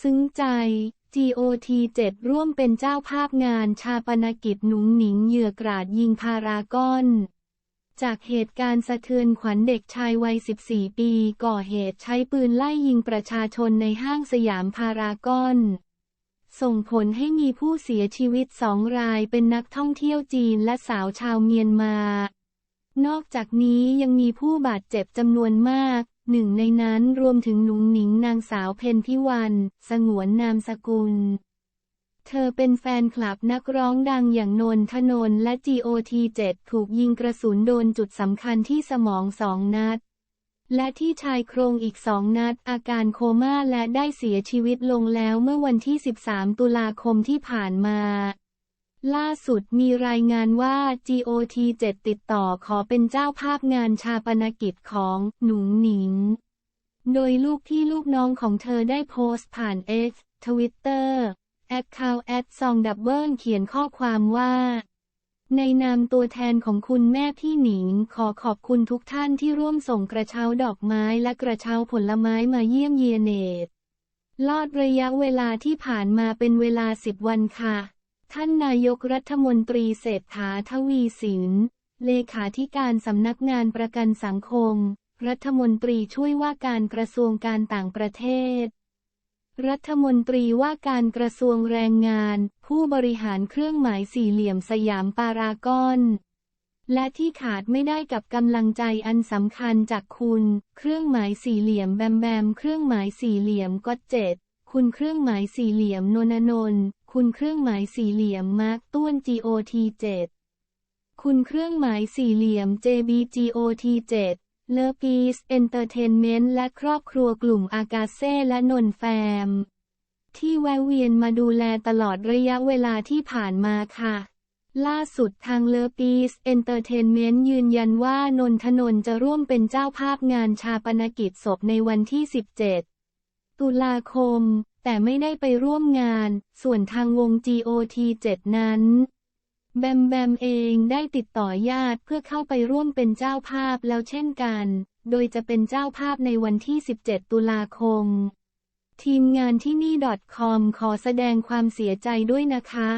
ซึ้งใจ GOT7 ร่วมเป็นเจ้าภาพงานชาปนกิจหนุงหนิงเหยื่อกราดยิงพารากอน จากเหตุการณ์สะเทือนขวัญเด็กชายวัย 14 ปี ก่อเหตุใช้ปืนไล่ยิงประชาชนในห้างสยามพารากอน ส่งผลให้มีผู้เสียชีวิตสองรายเป็นนักท่องเที่ยวจีนและสาวชาวเมียนมา นอกจากนี้ยังมีผู้บาดเจ็บจำนวนมาก หนึ่งในนั้นรวมถึงหนุงหนิงนางสาวเพนพิวัน สงวนนามสกุล เธอเป็นแฟนคลับนักร้องดังอย่างนนทนนและ GOT7 ถูกยิงกระสุนโดนจุดสำคัญที่สมองสองนัด และที่ชายโครงอีกสองนัดอาการโคม่าและได้เสียชีวิตลงแล้วเมื่อวันที่ 13 ตุลาคมที่ผ่านมา ล่าสุดมีรายงานว่า GOT7 ติดต่อขอเป็นเจ้าภาพงานชาปนกิจของหนุงหนิง โดยลูกพี่ลูกน้องของเธอได้โพสต์ผ่าน X Twitter แอคเคาท์แอดซองดับเบิลเขียนข้อความว่า ในนามตัวแทนของคุณแม่พี่หนิง ขอขอบคุณทุกท่านที่ร่วมส่งกระเช้าดอกไม้และกระเช้าผลไม้มาเยี่ยมเยียนเนตลอดระยะเวลาที่ผ่านมาเป็นเวลาสิบวันค่ะ ท่านนายกรัฐมนตรีเศรษฐาทวีสิน เลขาธิการสำนักงานประกันสังคม รัฐมนตรีช่วยว่าการกระทรวงการต่างประเทศ รัฐมนตรีว่าการกระทรวงแรงงาน ผู้บริหารเครื่องหมายสี่เหลี่ยมสยามปารากอนและที่ขาดไม่ได้กับกำลังใจอันสำคัญจากคุณ เครื่องหมายสี่เหลี่ยมแบมแบม เครื่องหมายสี่เหลี่ยมก็เจ็ด คุณเครื่องหมายสี่เหลี่ยมนนนนคุณเครื่องหมายสี่เหลี่ยมมาร์กต้วน GOT7 คุณเครื่องหมายสี่เหลี่ยม JBGOT7 เลอปีสเอนเตอร์เทนเมนต์และครอบครัวกลุ่มอากาเซ่และนนแฟม ที่แวะเวียนมาดูแลตลอดระยะเวลาที่ผ่านมาค่ะ ล่าสุดทางเลอปีสเอนเตอร์เทนเมนต์ยืนยันว่านนทนนจะร่วมเป็นเจ้าภาพงานชาปนกิจศพในวันที่ 17 ตุลาคม แต่ไม่ได้ไปร่วมงาน ส่วนทางวง GOT7 นั้น แบมแบมเองได้ติดต่อญาติเพื่อเข้าไปร่วมเป็นเจ้าภาพแล้วเช่นกัน โดยจะเป็นเจ้าภาพในวันที่ 17 ตุลาคม ทีมงานที่นี่ .com ขอแสดงความเสียใจด้วยนะคะ